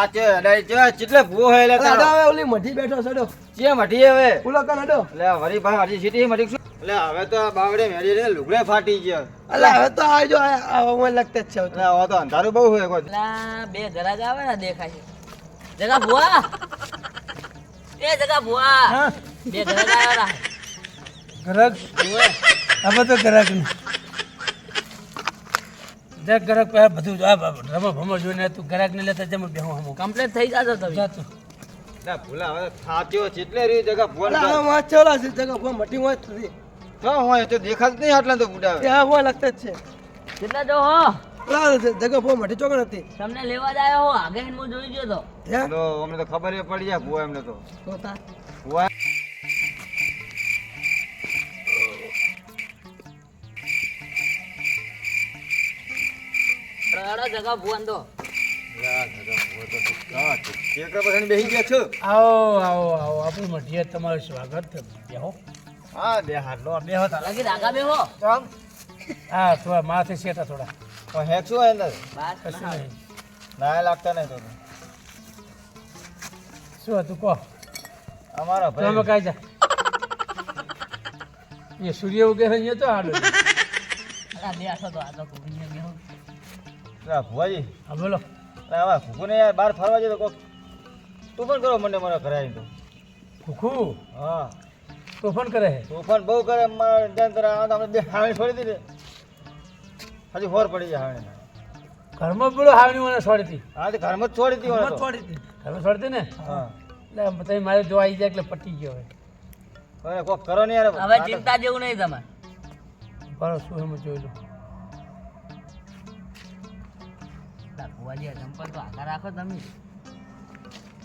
આ ચે અડાઈ છે કેટલે ભૂવો હે લે હવે ઓલી મઢી બેઠો સડો કે મઢી હવે? ઓલો કન હડો. લે વરી ભાઈ હરી સીટી મઢી શું? એટલે હવે તો બાવડે મેરી ને લુગડે ફાટી ગયો. એટલે હવે તો આજો મને લગતે જ છે એટલે હવે તો અંધારું બહુ હોય કોઈ. બે ઘરાક આવે ને દેખાય જગા ભુવા. એ જગા ભુવા. હા. બે ઘરાક આવે ગ્રાહક હવે તો ગ્રાહક નહીં જે ગ્રાહક પહેલા બધું આ ભમો જોઈને તું ને લેતા જમ બેહું હમું. કમ્પ્લીટ થઈ જાતો તમે. જાતું એટલે ભૂલા હવે થાચ્યો ચેટલે રી જગા ભૂલ અલા હવે વાંચ ચોલા છે જગા ભો મટી વાંચ નથી તો હોય તો દેખાત નહીં આટલા તો બુડા ત્યાં હોય લગતે જ છે. કેટલા જો હો? જગા મઢી ચોકડ નથી. તમને લેવા જ આવ્યો હો આગે હું જોઈ ગયો તો. અમને તો ખબર પડી જાય ભૂવા એમને તો તો. ભૂવા રડો જગા ભુવન તો બેસી ગયા છો આવો આવો આવો. આપણું મઢીએ તમારું સ્વાગત છે. બેહો હા. બે હાથ લો બે હાથ લગી રાગા બે હા? થોડા માથે સેટા થોડા. તો હે શું હોય અંદર કશું નહીં. ના લાગતા નહીં તો શું હતું કહો? અમારા તમે ભાઈ. કાંઈ જા. એ સૂર્ય ઉગે છે અહીંયા તો આડો બે આઠો તો હો ના ભુવાજી. હા બોલો. આવા ભૂખુને યાર બહાર ફરવા જતો કોક. તું પણ કરો મને મારા ઘરે આવીને તો. ખુખુ હા. તોફાન કરે છે તોફાન બહુ કરે મારા ધ્યાન તરફ આવે તો આપણે બે હાવણી છોડી દીધી. હજી હોર પડી જાય હાવણી ઘરમાં બોલો હાવણી મને છોડી હતી હા તો ઘરમાં જ છોડી દીધી મને છોડી હતી ઘરમાં છોડી હતી ને? હા. એટલે તમે મારે જો આવી જાય એટલે પટી ગયો હવે. હવે કોક કરો ને યાર. હવે ચિંતા જેવું નહીં તમારે. બરો શું એમ જોઈ લો. આ ચંપલ તો આગળ રાખો તમે.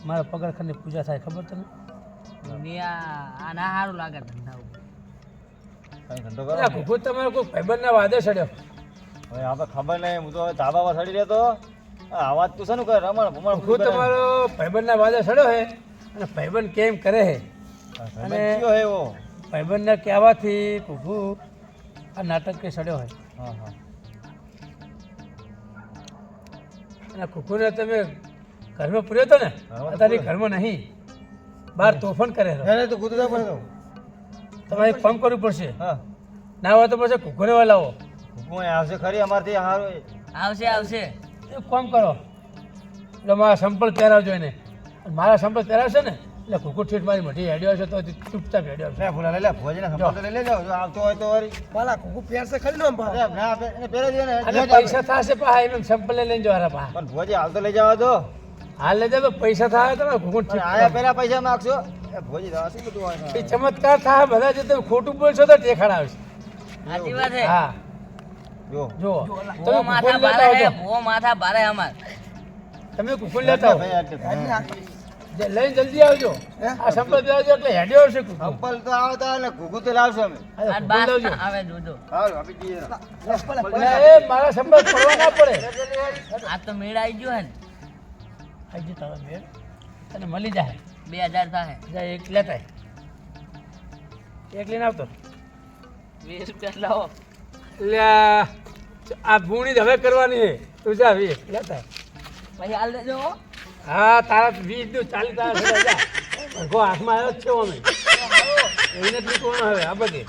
મારા પગરખાની પૂજા થાય ખબર તને દુનિયા આ ના સારું લાગે ધંધા ઉપર. કઈ ધંધો કરો અલા, ને. ઘુઘુ તમારો કોઈ ભાઈબંધના વાદે ચડ્યો. હવે આપણે ખબર નહીં હું તો હવે ધાબા પર ચડી રહ્યો તો તું શાનું કરે? રમણ ભમણ તમારો ભાઈબંધના વાદે ચડ્યો હે અને ભાઈબંધ કેમ કરે છે અને કયો હે એવો? ભાઈબંધના કહેવાથી ઘુઘુ આ નાટક કે સડ્યો હોય હા હા. અને કુકુરને તમે ઘરમાં પૂર્યો હતો ને? અત્યારે ઘરમાં નહીં. બહાર તોફાન કરે તો કૂદતા પડે તમારે એક કરવું પડશે. હા. ના હોય તો પછી કુકુરે લાવો હું આવશે ખરી અમારથી હારું આવશે આવશે. એક કામ કરો. એટલે મારા સંપલ પહેરાવજો એને. મારા સંપલ પહેરાવશે ને એટલે ઘુઘુ ઠીઠ મારી મઢી હેડ્યો છે તો ચૂપચાપ હેડ્યો છે ફૂલા ભૂલા લે લે ભોજન સંભાળ લઈ લેજો. જો આવતો હોય તો વરી પાલા કુકુ પહેરશે ખરી નો અરે ના આપે એને પહેરે દે ને અને લઈ પૈસા થશે પા એમ સંપલ લઈને જવાના પા. પણ ભોજી હાલ તો લઈ જવા દો. હાલ લઈ જાવ પૈસા થાય તો ઘુઘુ ઠીક આયા પહેલા પૈસા માંગશો? એ ભોજી દવા શું બધું હોય એ ચમત્કાર થાય બધા જે તમે ખોટું બોલશો તો ટેખાડ આવશે. સાચી વાત છે. હા. જો. જો. તમે માથા ભારે હે માથા ભારે અમાર. તમે કુકુન લેતા હો ભાઈ આટલે. જે લઈને જલ્દી આવજો. આ સંપલ પહેરાવજો એટલે હેડ્યો હશે કુકુ. તો આવતા તો ને ઘૂઘું તો લાવશો અમે. આવે જોજો હાલો આપી દઈએ. એ મારા સંપલ પડવા ના પડે. આ તો મેળ આવી ગયો હે ને. તારો મેળ. તને મળી જાય. બે હજાર થાય. એક લેતા એક લઈને આવતો. વીસ રૂપિયા લાવો. એટલે આ આ ભૂણી જ હવે કરવાની છે. તું જા વીસ. લેતા. પછી હાલ દેજો હા, તારા વીસનું ચાલીસ તારા હાથમાં આવ્યો જ છે અમે એને જ કોણ હવે, આ બધી.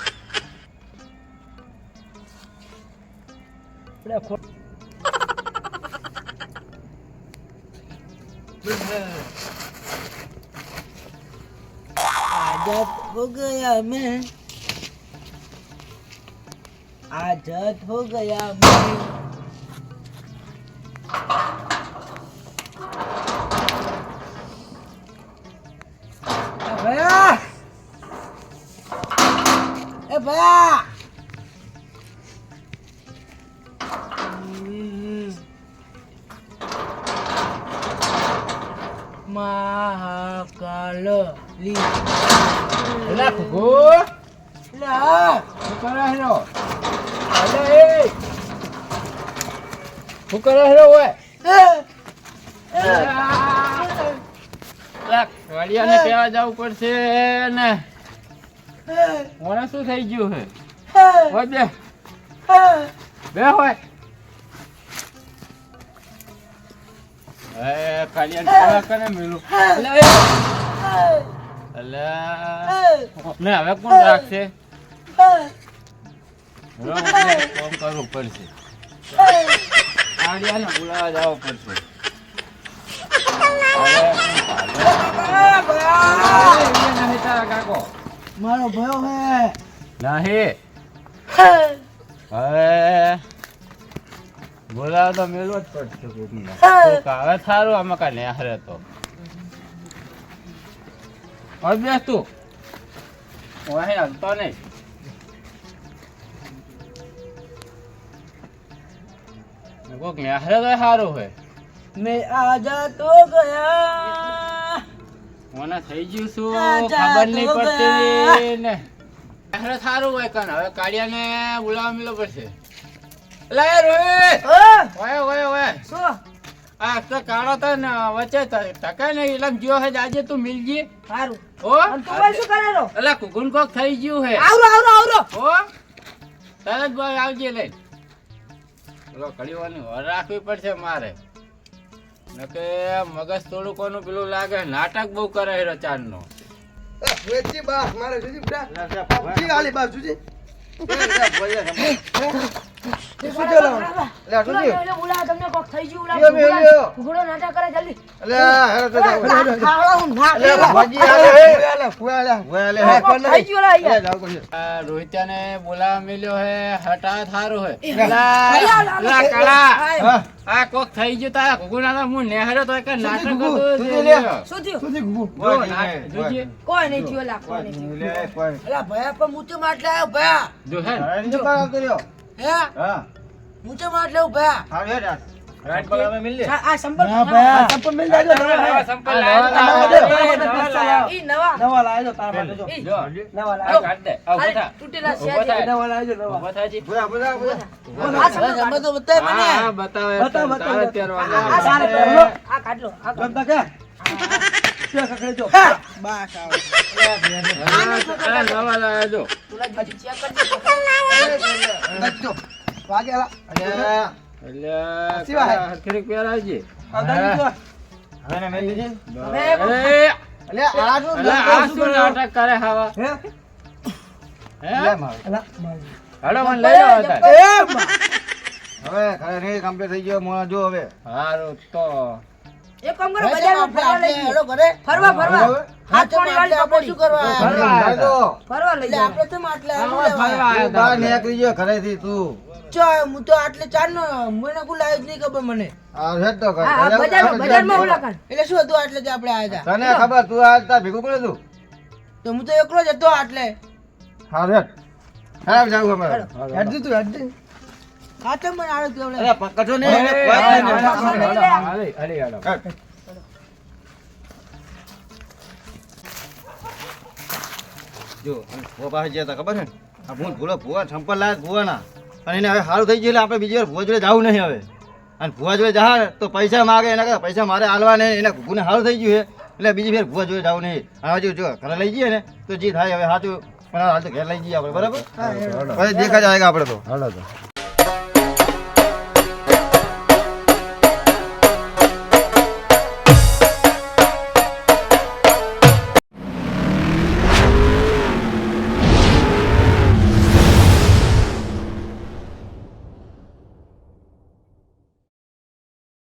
આઝાદ હો ગયા મેં આઝાદ હો ગયા મેં બા. મહાકાલ લી. લાખ ગો લા. કરા હેરો? અલે એ. હું કરા હેરો ઓય? લાખ વાડિયાને કહેવા જવું પડશે ને. મને શું થઈ ગયું હે બે. બે હોય. એ કલ્યાણ કરે મેલું. એટલે હવે કોણ રાખશે? કામ કરવું પડશે. બોલાવવા જવું પડશે હવે એ નહીં તારા કાકો મારો ભયો હે. નહીં. હવે બોલાવો તો મેળવો જ પડશે કોકને. કોક આવે સારું આમાં કાંઈ નહીં હરે તો બેસ તું. હું અહીં હલતો નહીં. ને કોક નેહરે તો સારું હોય. મેં આજા તો ગયા. મને થઈ ગયું શું? રાજા ખબર નહીં પડતી. ને નેહરે સારું હોય કણ હવે કાળિયાને બોલાવવા મેલો પડશે. લે રોહિત! ઓય ઓય ઓય. શું? આ તો કાળો તો ને વચ્ચે ટકે ને એટલે જીઓ હે આજે તું મિલજી સારું ઓ તું ભાઈ શું કરેલો એટલે કુકુન કોક થઈ ગયું હે. આવરો આવરો આવરો. ઓ તરત ભાઈ આવજે લઈ પેલો કડીવાની વર રાખવી પડશે મારે. નકે મગજ થોડું કોનું પેલું લાગે નાટક બહુ કરે છે રચાનનો વેચી બા મારે જુજી બેટા. જી આલી બા જુજી લે, લે, ભોજન જમો. શું ચલો લે, સુજી. ઘોડો નાટક કરે જલ્દી. લે, હેરો તો ખાવડા હું ના ભાજી આલે, હે. થઈ ગયો લા. રોહિત્યાને હે હટા થારું હે. લા, લા કાળા. આ કોક થઈ ગયો તારા કુકુના તો હું નેહરો તો એક નાટક હતું લે. લ્યો. શું થયું? ગુગુ કોઈ નહીં, જોજે. કોઈ નહીં થયું લા કોઈ નહીં લે, કોઈ. અલા ભયા પણ મૂચે માટલે આવ્યો ભયા. જો હે જો પાર આવતો રહ્યો. હે? હા. મૂચે માટલે ભયા. હારું હેડ આ. સંપલ ભયા સંપલ મિલ જાજો નવા સંપલ લાયા. લાયા. લાયા. ઈ નવા. નવા લાવજો તાર માટે જો. નવા આ કાઢ દે. આ ઊભો તૂટેલા છે નવા લાવજો નવા. ઊભો બોલા, બોલા, બોલા. આ સંપર્ક તો બતાય મને. હા, બતાવે બતાવ, તારે બતાવ. આ સારે. આ કાઢ લો આ કાઢ. કકડે જો? બસ આવે. આ નવા લાયા જો. તુલા ચેક કરજે. ગચ્ચો હવે કમ્પ્લીટ થઈ ગયો જો હવે. હારું તો. એક કામ કરો બજારમાં ફરવા લઈ હેડો ઘરે. ફરવા ફરવા. હાથ પાણી વાળી આપણે શું કરવા ફરવા આવ્યા? ભાઈ તો. ફરવા લઈ આપણે તો માટલે ફરવા લેવા તું બહાર નીકળી ગયો ઘરેથી તું. ચો હું તો આટલે ચાર નો મને લાવ્યું જ નહીં ખબર મને હેડ એટલે શું હતું આટલે જે આપણે આવ્યા હતા તને ખબર તું આવતા ભેગું કરે તું તો હું તો એકલો જ હતો આટલે હા હેડ હેડ જાવું અમારે હેડજી તું ખાતે મને અરે ને. હેડ. જો પાસે ગયા હતા ખબર છે ને આ ભૂલ ભૂલો ભૂવા સંપલ લાયા ભૂવાના અને એને હવે સારું થઈ ગયું એટલે આપણે બીજી વાર ભુવા જોડે જવું નહીં હવે. અને ભુવા જોડે જા તો પૈસા માગે એના કરતાં પૈસા મારે હાલવા નહીં. એના ગુને સારું થઈ ગયું છે. એટલે બીજી ફેર ભુવા જોડે જવું નહીં. હવે જો જો ઘરે લઈ જઈએ ને તો જે થાય હવે સાચું. પણ હાલ તો ઘેર લઈ જઈએ આપણે બરાબર? પછી દેખા જાયગા આપણે તો. હાલો તો.